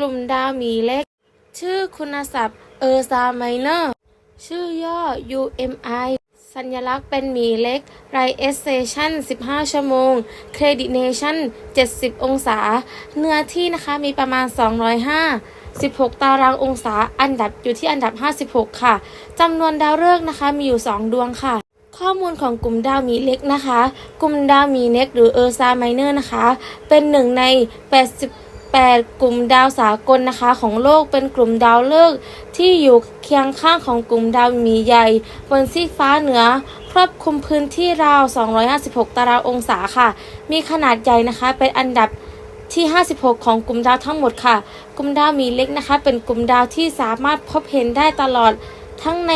กลุ่มดาวหมีเล็ก ชื่อคุณศัพท์เออร์ซาไมเนอร์ ชื่อย่อ UMI สัญลักษณ์เป็นหมีเล็กไรเอสเซชัน15 ชั่วโมง เครดิตเนชัน70 องศา เนื้อที่นะคะมีประมาณ 205 16 ตารางองศา อันดับอยู่ที่อันดับ 56 ค่ะ จำนวนดาวฤกษ์นะคะมีอยู่ 2 ดวงค่ะ ข้อมูลของกลุ่มดาวมีเล็กนะคะ กลุ่มดาวมีเล็กหรือเออร์ซาไมเนอร์นะคะ เป็นหนึ่งใน 8 กลุ่มดาวสากลนะคะ ของโลกเป็นกลุ่มดาวฤกษ์ที่อยู่เคียงข้างของกลุ่มดาวหมีใหญ่ บนซีกฟ้าเหนือครอบคลุมพื้นที่ราว 256 ตารางองศาค่ะ มีขนาดใหญ่นะคะ เป็นอันดับที่ 56 ของกลุ่มดาวทั้งหมดค่ะ กลุ่มดาวมีเล็กนะคะ เป็นกลุ่มดาวที่สามารถพบเห็นได้ตลอดทั้งใน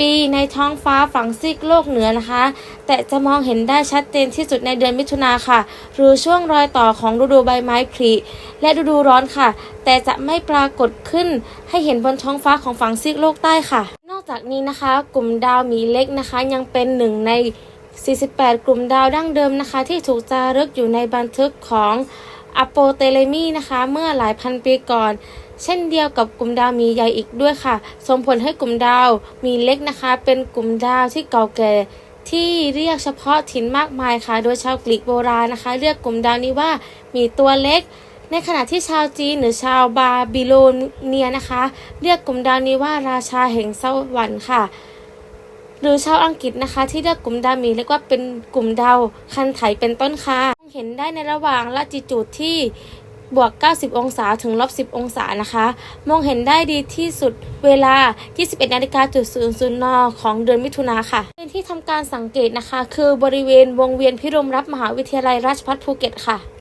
ปีในท้องฟ้าฝั่งซีกโลกเหนือนะคะ แต่จะมองเห็นได้ชัดเจนที่สุดในเดือนมิถุนาค่ะ หรือช่วงรอยต่อของฤดูใบไม้ผลิและฤดูร้อนค่ะ แต่จะไม่ปรากฏขึ้นให้เห็นบนท้องฟ้าของฝั่งซีกโลกใต้ค่ะ นอกจากนี้นะคะ กลุ่มดาวมีเล็กนะคะ ยังเป็นหนึ่งใน 48 กลุ่มดาวดั้งเดิมนะคะ ที่ถูกจารึกอยู่ในบันทึกของ อโปเตเลมีนะคะ เมื่อหลายพันปีก่อน เช่นเดียวกับกลุ่มดาวมีใหญ่อีกด้วยค่ะ ส่งผลให้กลุ่มดาวมีเล็กนะคะ เป็นกลุ่มดาวที่เก่าแก่ที่เรียกเฉพาะถิ่นมากมายค่ะ โดยชาวกรีกโบราณนะคะ เรียกกลุ่มดาวนี้ว่ามีตัวเล็ก ในขณะที่ชาวจีนหรือชาวบาบิโลเนียนะคะ เรียกกลุ่มดาวนี้ว่าราชาแห่งสวรรค์ค่ะ หรือชาวอังกฤษนะคะ ที่เรียกกลุ่มดาวมีเรียกว่าเป็นกลุ่มดาวคันไถเป็นต้นค่ะ เห็นได้ในระหว่างละจิจูดที่บวก 90 องศาถึงลบ 10 องศานะคะ มองเห็นได้ดีที่สุดเวลา 21นาฬิกาจุดศูนของเดือนมิถุนาค่ะ เป็นที่ทำการสังเกตนะคะ คือบริเวณวงเวียนพิรมรับมหาวิทยาลัยราชภัฏภูเก็ตค่ะ